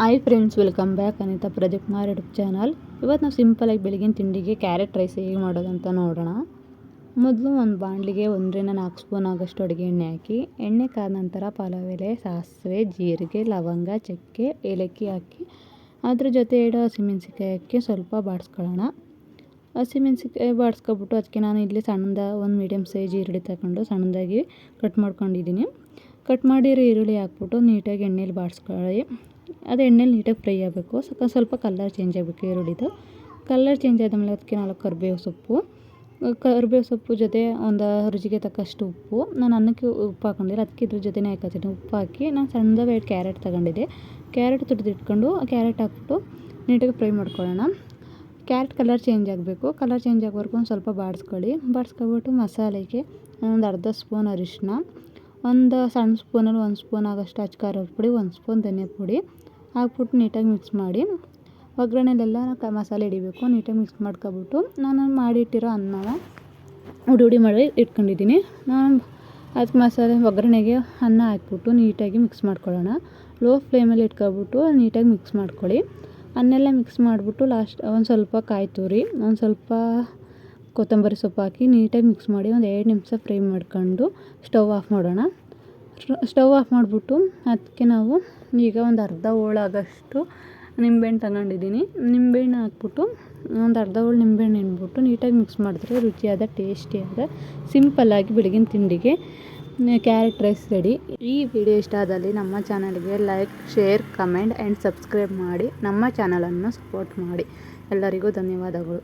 Hi friends welcome back Anita Pradeep Kumar YouTube channel ಇವತ್ತು ನಾವು ಸಿಂಪಲಾಗಿ ಬೆಳಗಿನ ತಿಂಡಿಗೆ ಕ್ಯಾರೆಟ್ ರೈಸ್ ಹೇಗೆ ಮಾಡೋದಂತ ನೋಡೋಣ. ಮೊದಲು ಒಂದು ಬಾಣಲಿಗೆ ಒಂದರಿಂದ ನಾಲ್ಕು ಸ್ಪೂನ್ ಆಗೋಷ್ಟು ಅಡುಗೆ ಎಣ್ಣೆ ಹಾಕಿ, ಎಣ್ಣೆ ಕಾದ ನಂತರ ಪಲಾವ್ ಸಾಸಿವೆ, ಜೀರಿಗೆ, ಲವಂಗ, ಚಕ್ಕೆ, ಏಲಕ್ಕಿ ಹಾಕಿ, ಅದ್ರ ಜೊತೆ ಎರಡು ಹಸಿಮೆಣ್ಸಿಕಾಯಿ ಹಾಕಿ ಸ್ವಲ್ಪ ಬಾಡಿಸ್ಕೊಳ್ಳೋಣ. ಹಸಿಮೆಣ್ಸಿಕಾಯಿ ಬಾಡಿಸ್ಕೊಬಿಟ್ಟು ಅದಕ್ಕೆ ನಾನು ಇಲ್ಲಿ ಸಣ್ಣದ ಒಂದು ಮೀಡಿಯಮ್ ಸೈಜ್ ಈರುಳ್ಳಿ ತಗೊಂಡು ಸಣ್ಣದಾಗಿ ಕಟ್ ಮಾಡ್ಕೊಂಡಿದ್ದೀನಿ ಕಟ್ ಮಾಡಿರೋ ಈರುಳ್ಳಿ ಹಾಕ್ಬಿಟ್ಟು ನೀಟಾಗಿ ಎಣ್ಣೆಲಿ ಬಾಡಿಸ್ಕೊಳ್ಳಿ. ಅದು ಎಣ್ಣೆಲಿ ನೀಟಾಗಿ ಫ್ರೈ ಆಗಬೇಕು. ಸ್ವಲ್ಪ ಸ್ವಲ್ಪ ಕಲ್ಲರ್ ಚೇಂಜ್ ಆಗಬೇಕು ಈರುಳ್ಳಿದು. ಕಲ್ಲರ್ ಚೇಂಜ್ ಆದಮೇಲೆ ಅದಕ್ಕೆ ನಾಲ್ಕು ಕರಿಬೇವು ಸೊಪ್ಪು. ಕರಿಬೇವು ಸೊಪ್ಪು ಜೊತೆ ಒಂದು ರುಚಿಗೆ ತಕ್ಕಷ್ಟು ಉಪ್ಪು. ನಾನು ಅನ್ನಕ್ಕೆ ಉಪ್ಪು ಹಾಕೊಂಡಿಲ್ಲ, ಅದಕ್ಕೆ ಇದ್ರ ಜೊತೆನೇ ಹಾಕೋತೀನಿ ಉಪ್ಪು ಹಾಕಿ ನಾನು ಸಣ್ಣದಾಗಿ ಎರಡು ಕ್ಯಾರೆಟ್ ತಗೊಂಡಿದ್ದೆ. ಕ್ಯಾರೆಟ್ ತುರಿದಿಟ್ಕೊಂಡು ಆ ಕ್ಯಾರೆಟ್ ಹಾಕ್ಬಿಟ್ಟು ನೀಟಾಗಿ ಫ್ರೈ ಮಾಡ್ಕೊಳ್ಳೋಣ. ಕ್ಯಾರೆಟ್ ಕಲರ್ ಚೇಂಜ್ ಆಗಬೇಕು. ಕಲರ್ ಚೇಂಜ್ ಆಗೋವರೆಗೂ ಒಂದು ಸ್ವಲ್ಪ ಬಾಡಿಸ್ಕೊಳ್ಳಿ. ಬಾಡಿಸ್ಕೊಬಿಟ್ಟು ಮಸಾಲೆಗೆ ಒಂದು ಅರ್ಧ ಸ್ಪೂನ್ ಅರಿಶಿನ ಒಂದು ಸಣ್ಣ ಸ್ಪೂನಲ್ಲಿ ಒಂದು ಸ್ಪೂನ್ ಆಗೋಷ್ಟು ಅಚ್ಚ ಖಾರದ ಪುಡಿ, ಒಂದು ಸ್ಪೂನ್ ಧನಿಯಾ ಪುಡಿ ಹಾಕ್ಬಿಟ್ಟು ನೀಟಾಗಿ ಮಿಕ್ಸ್ ಮಾಡಿ ಒಗ್ಗರಣೆಲೆಲ್ಲ ಕ ಮಸಾಲೆ ಹಿಡಿಬೇಕು, ನೀಟಾಗಿ ಮಿಕ್ಸ್ ಮಾಡ್ಕೊಬಿಟ್ಟು ನಾನು ಮಾಡಿಟ್ಟಿರೋ ಅನ್ನನ ಉಡಿ ಉಡಿ ಮಾಡಿ ಇಟ್ಕೊಂಡಿದ್ದೀನಿ. ನಾನು ಅದಕ್ಕೆ ಮಸಾಲೆ, ಒಗ್ಗರಣೆಗೆ ಅನ್ನ ಹಾಕ್ಬಿಟ್ಟು ನೀಟಾಗಿ ಮಿಕ್ಸ್ ಮಾಡ್ಕೊಳ್ಳೋಣ. ಲೋ ಫ್ಲೇಮಲ್ಲಿ ಇಟ್ಕೊಬಿಟ್ಟು ನೀಟಾಗಿ ಮಿಕ್ಸ್ ಮಾಡ್ಕೊಳ್ಳಿ. ಅನ್ನೆಲ್ಲ ಮಿಕ್ಸ್ ಮಾಡಿಬಿಟ್ಟು ಲಾಸ್ಟ್ ಒಂದು ಸ್ವಲ್ಪ ಕಾಯಿ ಒಂದು ಸ್ವಲ್ಪ ಕೊತ್ತಂಬರಿ ಸೊಪ್ಪು ಹಾಕಿ ನೀಟಾಗಿ ಮಿಕ್ಸ್ ಮಾಡಿ ಒಂದು ಎರಡು ನಿಮಿಷ ಫ್ರೈ ಮಾಡ್ಕೊಂಡು ಸ್ಟವ್ ಆಫ್ ಮಾಡೋಣ. ಸ್ಟವ್ ಆಫ್ ಮಾಡಿಬಿಟ್ಟು ಅದಕ್ಕೆ ನಾವು ಈಗ ಒಂದು ಅರ್ಧ ಹೋಳಾಗೋಷ್ಟು ನಿಂಬೆಹಣ್ಣು ತಗೊಂಡಿದ್ದೀನಿ. ನಿಂಬೆಹಣ್ಣು ಹಾಕ್ಬಿಟ್ಟು ಒಂದು ಅರ್ಧ ಹೋಳು ನಿಂಬೆಹಣ್ಣು ಹಿಂಡ್ಬಿಟ್ಟು ನೀಟಾಗಿ ಮಿಕ್ಸ್ ಮಾಡಿದ್ರೆ ರುಚಿಯಾದ, ಟೇಸ್ಟಿಯಾದ ಸಿಂಪಲ್ಲಾಗಿ ಬೆಳಗಿನ ತಿಂಡಿಗೆ ಕ್ಯಾರೆಟ್ ರೈಸ್ ರೆಡಿ. ಈ ವಿಡಿಯೋ ಇಷ್ಟ ಆದಲ್ಲಿ ನಮ್ಮ ಚಾನಲ್ಗೆ like, share, comment, and subscribe ಮಾಡಿ ನಮ್ಮ ಚಾನಲನ್ನು ಸಪೋರ್ಟ್ ಮಾಡಿ. ಎಲ್ಲರಿಗೂ ಧನ್ಯವಾದಗಳು.